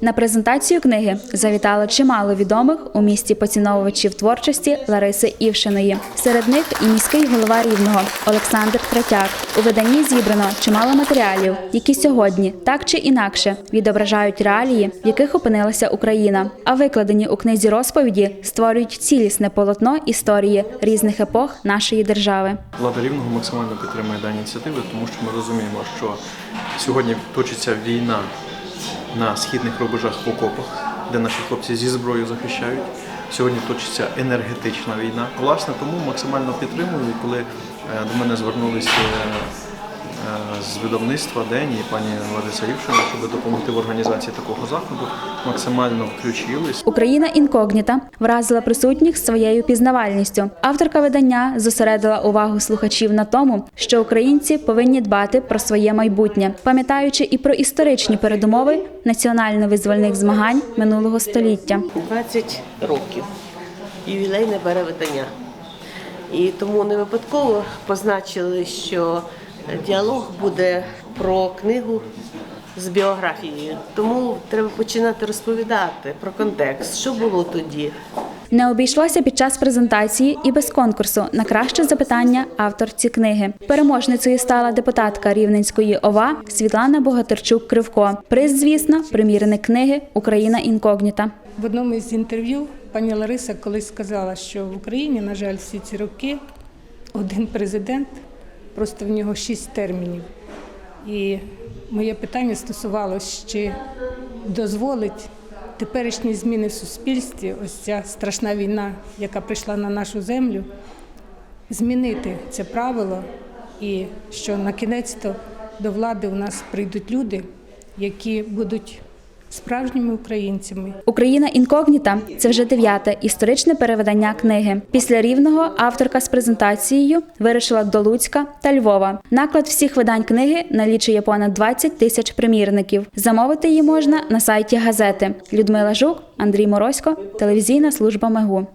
На презентацію книги завітало чимало відомих у місті поціновувачів творчості Лариси Івшиної. Серед них і міський голова рівного Олександр Третяк. У виданні зібрано чимало матеріалів, які сьогодні так чи інакше відображають реалії, в яких опинилася Україна. А викладені у книзі розповіді створюють цілісне полотно історії різних епох нашої держави. Влада Рівного максимально підтримує дані ініціативи, тому що ми розуміємо, що сьогодні точиться війна на східних рубежах в окопах, де наші хлопці зі зброєю захищають. Сьогодні точиться енергетична війна. Власне, тому максимально підтримую, коли е, до мене звернулися е, з видавництва День і пані Лариса Івшина, щоб допомогти в організації такого заходу, максимально включились. Україна інкогніта вразила присутніх своєю пізнавальністю. Авторка видання зосередила увагу слухачів на тому, що українці повинні дбати про своє майбутнє, пам'ятаючи і про історичні передумови національно-визвольних змагань минулого століття. 20 років. Ювілейне бере видання. І тому не випадково позначили, що діалог буде про книгу з біографією. Тому треба починати розповідати про контекст, що було тоді, Не обійшлося під час презентації і без конкурсу на краще запитання авторці книги. Переможницею стала депутатка Рівненської ОВА Світлана Богатирчук Кривко. Приз, звісно, примірник книги Україна інкогніта. В одному із інтерв'ю пані Лариса колись сказала, що в Україні, на жаль, всі ці роки один президент, просто в нього шість термінів. І моє питання стосувалося, чи дозволить теперішні зміни в суспільстві, ось ця страшна війна, яка прийшла на нашу землю, змінити це правило, і що на кінець-то до влади у нас прийдуть люди, які будуть справжніми українцями, Україна інкогніта це вже дев'яте історичне переведення книги. Після рівного авторка з презентацією вирішила до Луцька та Львова. Наклад всіх видань книги налічує понад 20 тисяч примірників. Замовити її можна на сайті газети. Людмила Жук, Андрій Морозько, телевізійна служба Мегу.